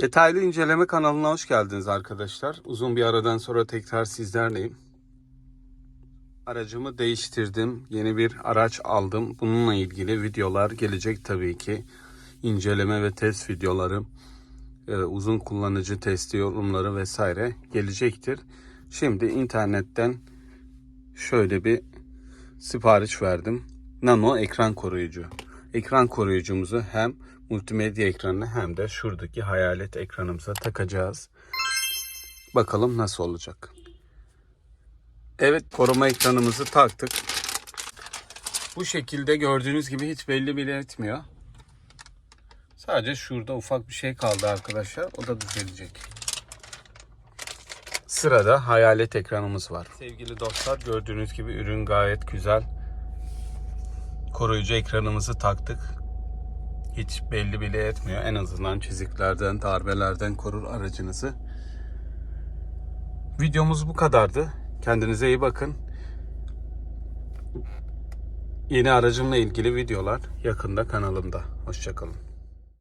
Detaylı inceleme kanalına hoş geldiniz arkadaşlar. Uzun bir aradan sonra tekrar sizlerleyim. Aracımı değiştirdim. Yeni bir araç aldım. Bununla ilgili videolar gelecek tabii ki. İnceleme ve test videoları, e, uzun kullanıcı testi yorumları vesaire gelecektir. Şimdi internetten şöyle bir sipariş verdim. Nano ekran koruyucu. Ekran koruyucumuzu hem multimedya ekranına hem de şuradaki hayalet ekranımıza takacağız. Bakalım nasıl olacak. Evet koruma ekranımızı taktık. Bu şekilde gördüğünüz gibi hiç belli bile etmiyor. Sadece şurada ufak bir şey kaldı arkadaşlar. O da düzelecek. Sırada hayalet ekranımız var. Sevgili dostlar gördüğünüz gibi ürün gayet güzel. Koruyucu ekranımızı taktık. Hiç belli bile etmiyor. En azından çiziklerden, darbelerden korur aracınızı. Videomuz bu kadardı. Kendinize iyi bakın. Yeni aracımla ilgili videolar yakında kanalımda. Hoşçakalın.